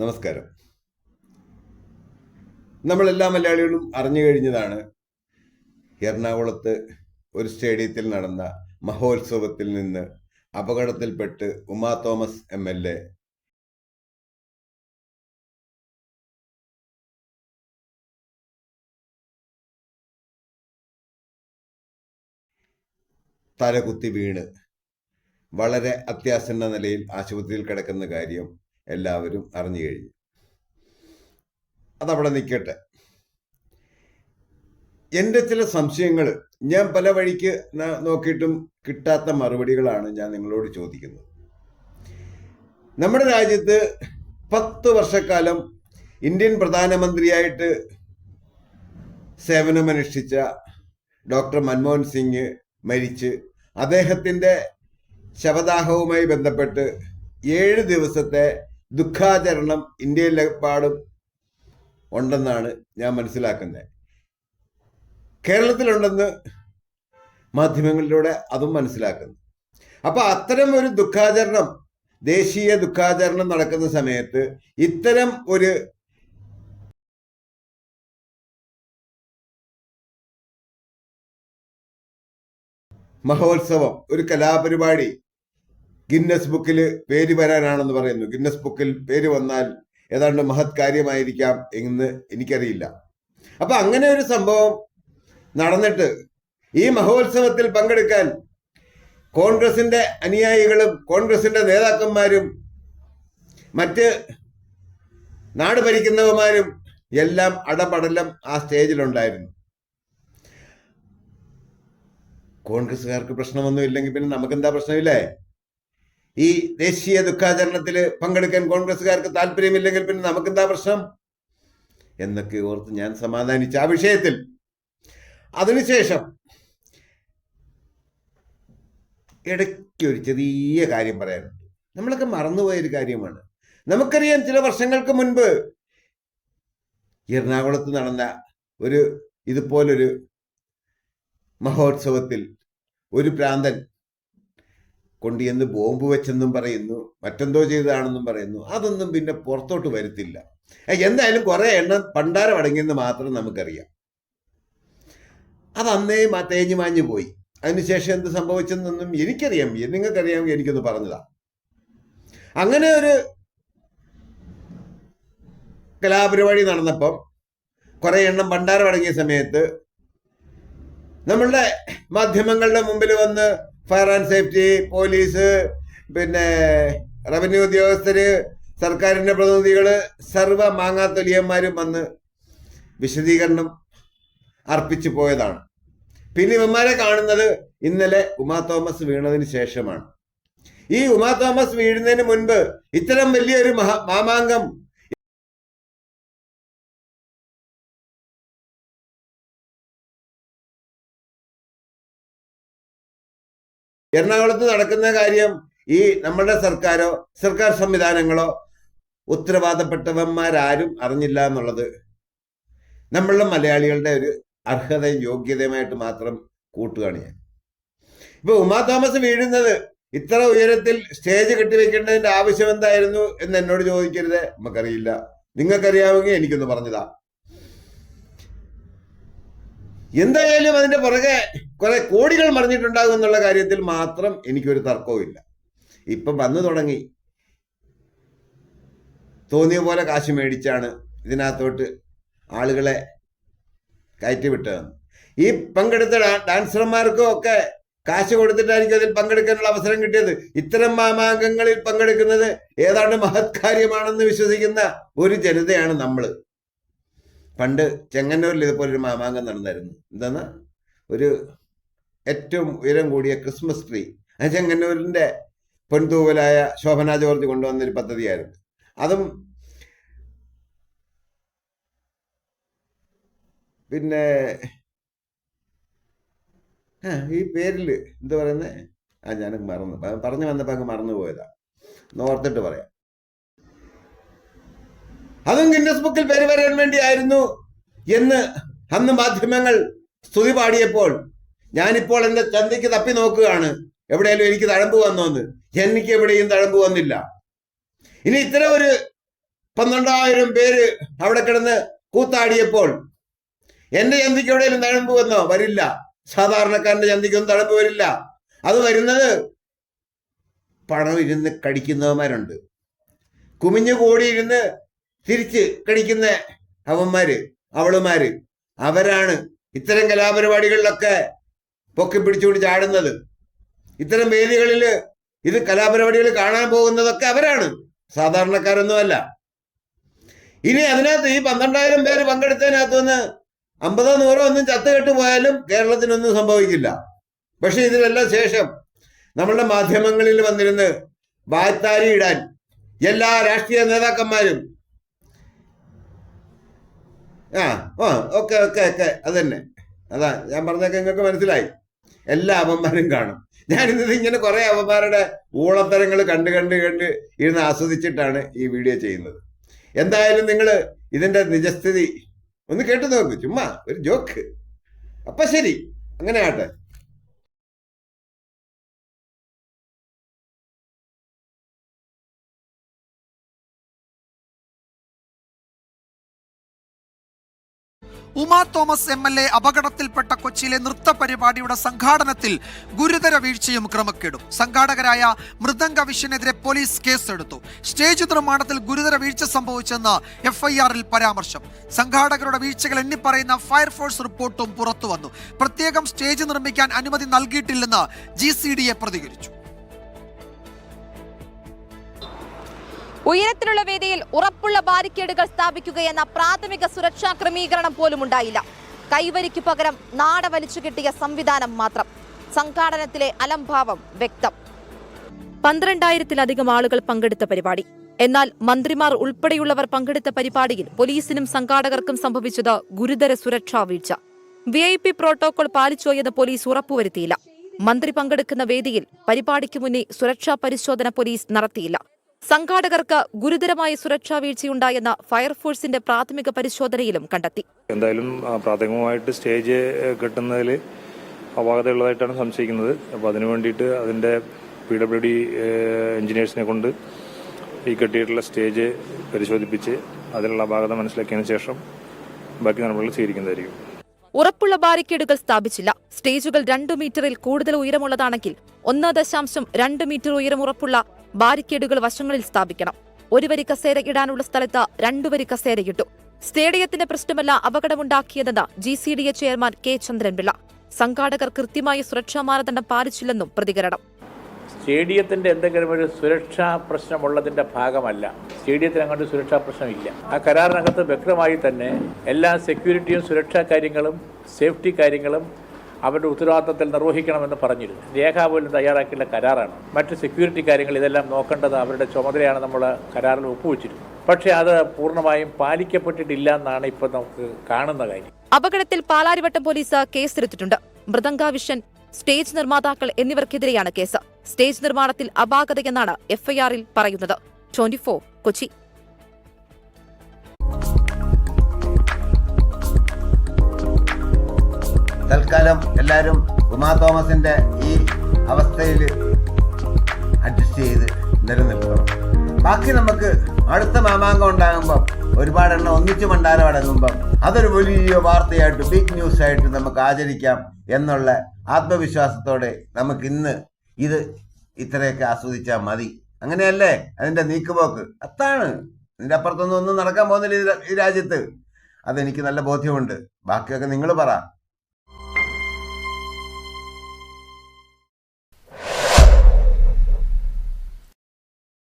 നമസ്കാരം. നമ്മളെല്ലാ മലയാളികളും അറിഞ്ഞു കഴിഞ്ഞതാണ് എറണാകുളത്ത് ഒരു സ്റ്റേഡിയത്തിൽ നടന്ന മഹോത്സവത്തിൽ നിന്ന് അപകടത്തിൽപ്പെട്ട് Uma Thomas M L A. തലകുത്തി വീണ്. വളരെ അത്യാസന്ന നിലയിൽ ആശുപത്രിയിൽ കിടക്കുന്ന കാര്യം എല്ലാവരും അറിഞ്ഞു കഴിഞ്ഞു. അതവിടെ നിൽക്കട്ടെ. എന്റെ ചില സംശയങ്ങൾ ഞാൻ പല വഴിക്ക് നോക്കിയിട്ടും കിട്ടാത്ത മറുപടികളാണ് ഞാൻ നിങ്ങളോട് ചോദിക്കുന്നത്. നമ്മുടെ രാജ്യത്ത് പത്ത് വർഷക്കാലം ഇന്ത്യൻ പ്രധാനമന്ത്രിയായിട്ട് സേവനമനുഷ്ഠിച്ച ഡോക്ടർ മൻമോഹൻ സിംഗ് മരിച്ച് അദ്ദേഹത്തിന്റെ ശവദാഹവുമായി ബന്ധപ്പെട്ട് ഏഴ് ദിവസത്തെ ദുഃഖാചരണം ഇന്ത്യയിലെപ്പാടും ഉണ്ടെന്നാണ് ഞാൻ മനസ്സിലാക്കുന്നത്. കേരളത്തിലുണ്ടെന്ന് മാധ്യമങ്ങളിലൂടെ അതും മനസ്സിലാക്കുന്നു. അപ്പോൾ അത്തരം ഒരു ദുഃഖാചരണം ദേശീയ ദുഃഖാചരണം നടക്കുന്ന സമയത്ത് ഇത്തരം ഒരു മഹോത്സവം ഒരു കലാപരിപാടി ഗിന്നസ് ബുക്കിൽ പേര് വരാനാണെന്ന് പറയുന്നു. ഗിന്നസ് ബുക്കിൽ പേര് വന്നാൽ ഏതാണ്ട് മഹത് കാര്യമായിരിക്കാം എന്ന് എനിക്കറിയില്ല. അപ്പൊ അങ്ങനെ ഒരു സംഭവം നടന്നിട്ട് ഈ മഹോത്സവത്തിൽ പങ്കെടുക്കാൻ കോൺഗ്രസിന്റെ അനുയായികളും കോൺഗ്രസിന്റെ നേതാക്കന്മാരും മറ്റ് നാട് ഭരിക്കുന്നവന്മാരും എല്ലാം അടപടലം ആ സ്റ്റേജിലുണ്ടായിരുന്നു. കോൺഗ്രസ്സുകാർക്ക് പ്രശ്നമൊന്നും ഇല്ലെങ്കിൽ പിന്നെ നമുക്കെന്താ പ്രശ്നമില്ലേ? ഈ ദേശീയ ദുഃഖാചരണത്തിൽ പങ്കെടുക്കാൻ കോൺഗ്രസ്സുകാർക്ക് താല്പര്യമില്ലെങ്കിൽ പിന്നെ നമുക്ക് എന്താ പ്രശ്നം? എന്നൊക്കെ ഓർത്ത് ഞാൻ സമാധാനിച്ച ആ വിഷയത്തിൽ. അതിനുശേഷം ഇടയ്ക്ക് ഒരു ചെറിയ കാര്യം പറയാനുണ്ട്. നമ്മളൊക്കെ മറന്നുപോയൊരു കാര്യമാണ്. നമുക്കറിയാം ചില വർഷങ്ങൾക്ക് മുൻപ് എറണാകുളത്ത് നടന്ന ഒരു ഇതുപോലൊരു മഹോത്സവത്തിൽ ഒരു പ്രാന്തൻ കൊണ്ടുചെന്ന് ബോംബ് വെച്ചെന്നും പറയുന്നു മറ്റെന്തോ ചെയ്തതാണെന്നും പറയുന്നു അതൊന്നും പിന്നെ പുറത്തോട്ട് വരുത്തില്ല. എന്തായാലും കുറെ എണ്ണം പണ്ടാരം അടങ്ങിയെന്ന് മാത്രം നമുക്കറിയാം. അത് അന്നേ തേഞ്ഞു മാഞ്ഞു പോയി. അതിനുശേഷം എന്ത് സംഭവിച്ചെന്നൊന്നും എനിക്കറിയാം. നിങ്ങൾക്കറിയാമെങ്കിൽ എനിക്കൊന്ന് പറഞ്ഞതാ. അങ്ങനെ ഒരു കലാപരിപാടി നടന്നപ്പം കുറെ എണ്ണം പണ്ടാരം അടങ്ങിയ സമയത്ത് നമ്മളുടെ മാധ്യമങ്ങളുടെ മുമ്പിൽ വന്ന് ഫയർ ആൻഡ് സേഫ്റ്റി പോലീസ് പിന്നെ റവന്യൂ ഉദ്യോഗസ്ഥര് സർക്കാരിന്റെ പ്രതിനിധികൾ സർവ മാങ്ങാത്തൊലിയന്മാരും വന്ന് വിശദീകരണം അർപ്പിച്ചു പോയതാണ്. പിന്നെ ഇവന്മാരെ കാണുന്നത് ഇന്നലെ ഉമാ തോമസ് വീണതിന് ശേഷമാണ്. ഈ ഉമാ തോമസ് വീഴുന്നതിന് മുൻപ് ഇത്തരം വലിയൊരു മഹാ മാമാങ്കം എറണാകുളത്ത് നടക്കുന്ന കാര്യം ഈ നമ്മുടെ സർക്കാരോ സർക്കാർ സംവിധാനങ്ങളോ ഉത്തരവാദപ്പെട്ടവന്മാരാരും അറിഞ്ഞില്ല എന്നുള്ളത് നമ്മളുടെ മലയാളികളുടെ ഒരു അർഹതയും യോഗ്യതയുമായിട്ട് മാത്രം കൂട്ടുകയാണ് ഞാൻ. ഇപ്പൊ ഉമാ തോമസ് വീഴുന്നത് ഇത്ര ഉയരത്തിൽ സ്റ്റേജ് കെട്ടിവെക്കേണ്ടതിന്റെ ആവശ്യം എന്തായിരുന്നു എന്ന് എന്നോട് ചോദിക്കരുത്. നമുക്കറിയില്ല. നിങ്ങൾക്കറിയാമെങ്കിൽ എനിക്കൊന്ന് പറഞ്ഞതാ. എന്തായാലും അതിന്റെ പുറകെ കുറെ കോടികൾ മറിഞ്ഞിട്ടുണ്ടാകും എന്നുള്ള കാര്യത്തിൽ മാത്രം എനിക്കൊരു തർക്കവുമില്ല. ഇപ്പം വന്നു തുടങ്ങി. തോന്നിയ പോലെ കാശ് മേടിച്ചാണ് ഇതിനകത്തോട്ട് ആളുകളെ കയറ്റി വിട്ടതെന്ന് ഈ പങ്കെടുത്ത ഡാൻസർമാർക്കും ഒക്കെ കാശ് കൊടുത്തിട്ടായിരിക്കും അതിൽ പങ്കെടുക്കാനുള്ള അവസരം കിട്ടിയത്. ഇത്തരം മാമാങ്കങ്ങളിൽ പങ്കെടുക്കുന്നത് ഏതാണ്ട് മഹത്കാര്യമാണെന്ന് വിശ്വസിക്കുന്ന ഒരു ജനതയാണ് നമ്മൾ പണ്ട് ചെങ്ങന്നൂരിൽ ഇതുപോലെ ഒരു മാമാങ്കം നടന്നായിരുന്നു. എന്താണ്? ഒരു ഏറ്റവും ഉയരം കൂടിയ ക്രിസ്മസ് ട്രീ. അത് ചെങ്ങന്നൂരിന്റെ പെൺതൂവലായ ശോഭന ജോർജ് കൊണ്ടുവന്നൊരു പദ്ധതിയായിരുന്നു. അതും പിന്നെ ഈ പേരിൽ എന്താ പറയുന്നത് ആ ഞാൻ മറന്നു. പറഞ്ഞു വന്നപ്പോൾ അങ്ങ് മറന്നു പോയതാണ് ഓർത്തിട്ട് പറയാം. അതും ഗിന്നസ് ബുക്കിൽ പേര് വരാൻ വേണ്ടിയായിരുന്നു എന്ന് അന്ന് മാധ്യമങ്ങൾ സ്തുതി പാടിയപ്പോൾ ഞാനിപ്പോൾ എന്റെ ചന്തയ്ക്ക് തപ്പി നോക്കുകയാണ്. എവിടെയാലും എനിക്ക് തഴമ്പ് വന്നോന്ന്. എനിക്ക് എവിടെയും തഴമ്പ് വന്നില്ല. ഇനി ഇത്ര ഒരു പന്ത്രണ്ടായിരം പേര് അവിടെ കിടന്ന് കൂത്താടിയപ്പോൾ എന്റെ ചന്തയ്ക്ക് എവിടെയെങ്കിലും തഴമ്പ് വന്നോ? വരില്ല. സാധാരണക്കാരന്റെ ചന്തയ്ക്കൊന്നും തഴമ്പ് വരില്ല. അത് വരുന്നത് പണം ഇരുന്ന് കടിക്കുന്നവന്മാരുണ്ട്. കുമിഞ്ഞു കൂടിയിരുന്ന് തിരിച്ച് കടിക്കുന്ന അവന്മാര് അവളുമാര്. അവരാണ് ഇത്തരം കലാപരിപാടികളിലൊക്കെ പൊക്കി പിടിച്ചുകൊണ്ട് ചാടുന്നത്. ഇത്തരം വേദികളിൽ ഇത് കലാപരിപാടികൾ കാണാൻ പോകുന്നതൊക്കെ അവരാണ്. സാധാരണക്കാരൊന്നുമല്ല. ഇനി അതിനകത്ത് ഈ പന്ത്രണ്ടായിരം പേര് പങ്കെടുത്തതിനകത്ത് നിന്ന് അമ്പതോ നൂറോ ഒന്നും ചത്തുകെട്ട് പോയാലും കേരളത്തിനൊന്നും സംഭവിക്കില്ല. പക്ഷെ ഇതിനെല്ലാം ശേഷം. നമ്മളുടെ മാധ്യമങ്ങളിൽ വന്നിരുന്ന് വായ്ത്താരി ഇടാൻ എല്ലാ രാഷ്ട്രീയ നേതാക്കന്മാരും ആ ഓ ഓക്കെ ഓക്കെ ഓക്കെ. അത് തന്നെ. അതാ ഞാൻ പറഞ്ഞൊക്കെ നിങ്ങൾക്ക് മനസ്സിലായി. എല്ലാ അവന്മാരും കാണും. ഞാൻ ഇന്നത് ഇങ്ങനെ കുറെ അവന്മാരുടെ ഊളത്തരങ്ങൾ കണ്ട് കണ്ട് കണ്ട് ഇരുന്ന് ആസ്വദിച്ചിട്ടാണ് ഈ വീഡിയോ ചെയ്യുന്നത്. എന്തായാലും നിങ്ങൾ ഇതിന്റെ നിജസ്ഥിതി ഒന്ന് കേട്ടു നോക്കൂ. ചുമ്മാ ഒരു ജോക്ക്. അപ്പൊ ശരി. അങ്ങനെ ആട്ടെ Uma Thomas M L A അപകടത്തിൽപ്പെട്ട കൊച്ചിയിലെ നൃത്ത പരിപാടിയുടെ സംഘാടനത്തിൽ ഗുരുതര വീഴ്ചയും ക്രമക്കേടും. സംഘാടകരായ മൃദംഗ വിഷനെതിരെ പോലീസ് കേസെടുത്തു. സ്റ്റേജ് നിർമ്മാണത്തിൽ ഗുരുതര വീഴ്ച സംഭവിച്ചെന്ന് എഫ്ഐആറിൽ പരാമർശം. സംഘാടകരുടെ വീഴ്ചകൾ എണ്ണിപ്പറയുന്ന ഫയർഫോഴ്സ് റിപ്പോർട്ടും പുറത്തുവന്നു. പ്രത്യേകം സ്റ്റേജ് നിർമ്മിക്കാൻ അനുമതി നൽകിയിട്ടില്ലെന്ന് ജി പ്രതികരിച്ചു. ഉയരത്തിലുള്ള വേദിയിൽ ഉറപ്പുള്ള ബാരിക്കേഡുകൾ സ്ഥാപിക്കുകയെന്ന പ്രാഥമിക സുരക്ഷാ ക്രമീകരണം പോലും ഉണ്ടായില്ല. കൈവരിക്ക് പകരം നാട വലിച്ചു കിട്ടിയ സംവിധാനം മാത്രം. സംഘാടനത്തിലെ അലംഭാവം വ്യക്തം. പന്ത്രണ്ടായിരത്തിലധികം ആളുകൾ പങ്കെടുത്ത പരിപാടി. എന്നാൽ മന്ത്രിമാർ ഉൾപ്പെടെയുള്ളവർ പങ്കെടുത്ത പരിപാടിയിൽ പോലീസിനും സംഘാടകർക്കും സംഭവിച്ചത് ഗുരുതര സുരക്ഷാ വീഴ്ച. വി ഐ പി പ്രോട്ടോകോൾ പാലിച്ചോയെന്ന് പോലീസ് ഉറപ്പുവരുത്തിയില്ല. മന്ത്രി പങ്കെടുക്കുന്ന വേദിയിൽ പരിപാടിക്ക് മുന്നേ സുരക്ഷാ പരിശോധന പോലീസ് നടത്തിയില്ല. സംഘാടകർക്ക് ഗുരുതരമായ സുരക്ഷാ വീഴ്ചയുണ്ടായെന്ന ഫയർഫോഴ്സിന്റെ പ്രാഥമിക പരിശോധനയിലും കണ്ടെത്തി. എന്തായാലും പ്രാഥമികമായിട്ട് സ്റ്റേജ് കെട്ടുന്നതിൽ അപാകതയുള്ളതായിട്ടാണ് സംശയിക്കുന്നത്. അപ്പോൾ അതിനു വേണ്ടിയിട്ട് അതിന്റെ പി ഡബ്ല്യു ഡി എഞ്ചിനീയേഴ്സിനെ കൊണ്ട് ഈ കെട്ടിയിട്ടുള്ള സ്റ്റേജ് പരിശോധിപ്പിച്ച് അതിലുള്ള അപാകത മനസ്സിലാക്കിയതിനു ശേഷം ബാക്കി നടപടികൾ സ്വീകരിക്കുന്നതായിരിക്കും. ഉറപ്പുള്ള ബാരിക്കേഡുകൾ സ്ഥാപിച്ചില്ല. സ്റ്റേജുകൾ രണ്ടു മീറ്ററിൽ കൂടുതൽ ഉയരമുള്ളതാണെങ്കിൽ ഒന്ന് ദശാംശം രണ്ട് മീറ്റർ ഉയരം ഉറപ്പുള്ള ബാരിക്കേഡുകൾ വശങ്ങളിൽ സ്ഥാപിക്കണം. ഒരു വരി കസേര ഇടാനുള്ള സ്ഥലത്ത് രണ്ടു വരി ഇട്ടു. സ്റ്റേഡിയത്തിന്റെ പ്രശ്നമല്ല അപകടമുണ്ടാക്കിയതെന്ന് G C D A chairman K Chandranpillai. സംഘാടകർ കൃത്യമായ സുരക്ഷാ മാനദണ്ഡം പാലിച്ചില്ലെന്നും പ്രതികരണം. സ്റ്റേഡിയത്തിന്റെ എന്തെങ്കിലും ഒരു സുരക്ഷാ പ്രശ്നമുള്ളതിന്റെ ഭാഗമല്ല. സ്റ്റേഡിയത്തിന് അങ്ങോട്ട് സുരക്ഷാ പ്രശ്നമില്ല. ആ കരാറിനകത്ത് വ്യക്തമായി തന്നെ എല്ലാ സെക്യൂരിറ്റിയും സുരക്ഷാ കാര്യങ്ങളും സേഫ്റ്റി കാര്യങ്ങളും അവരുടെ ഉത്തരവാദിത്തത്തിൽ നിർവഹിക്കണമെന്ന് പറഞ്ഞിരുന്നു. രേഖ പോലും തയ്യാറാക്കിയുള്ള കരാറാണ്. മറ്റ് സെക്യൂരിറ്റി കാര്യങ്ങൾ ഇതെല്ലാം നോക്കേണ്ടത് അവരുടെ ചുമതലയാണ് നമ്മൾ കരാറിൽ ഒപ്പുവെച്ചിരുന്നത്. പക്ഷേ അത് പൂർണമായും പാലിക്കപ്പെട്ടിട്ടില്ല എന്നാണ് ഇപ്പോൾ നമുക്ക് കാണുന്ന കാര്യം. അപകടത്തിൽ പാലാരിവട്ടം പോലീസ് കേസെടുത്തിട്ടുണ്ട്. മൃദംഗാവിഷൻ സ്റ്റേജ് നിർമ്മാതാക്കൾ എന്നിവർക്കെതിരെയാണ് കേസ്. സ്റ്റേജ് നിർമ്മാണത്തിൽ അപാകതയെന്നാണ് എഫ്ഐആറിൽ പറയുന്നത്. ട്വന്റി കൊച്ചി. തൽക്കാലം എല്ലാവരും ഉമാ തോമസിന്റെ ഈ അവസ്ഥയിൽ അഡ്ജസ്റ്റ് ചെയ്ത് നിലനിൽക്കണം. ബാക്കി നമുക്ക് അടുത്ത മാമാങ്കം ഉണ്ടാകുമ്പം ഒരുപാട് എണ്ണം ഒന്നിച്ചു മണ്ടാരം അടങ്ങുമ്പം അതൊരു വലിയ വാർത്തയായിട്ട് ബിഗ് ന്യൂസ് ആയിട്ട് നമുക്ക് ആചരിക്കാം എന്നുള്ള ആത്മവിശ്വാസത്തോടെ നമുക്ക് ഇന്ന് ഇത് ഇത്രയൊക്കെ ആസ്വദിച്ചാൽ മതി. അങ്ങനെയല്ലേ? അതിന്റെ നീക്കുപോക്ക്. അത്താണ് അതിന്റെ അപ്പുറത്തൊന്നും ഒന്നും നടക്കാൻ പോകുന്നില്ല ഈ രാജ്യത്ത്. അതെനിക്ക് നല്ല ബോധ്യമുണ്ട്. ബാക്കിയൊക്കെ നിങ്ങൾ പറ.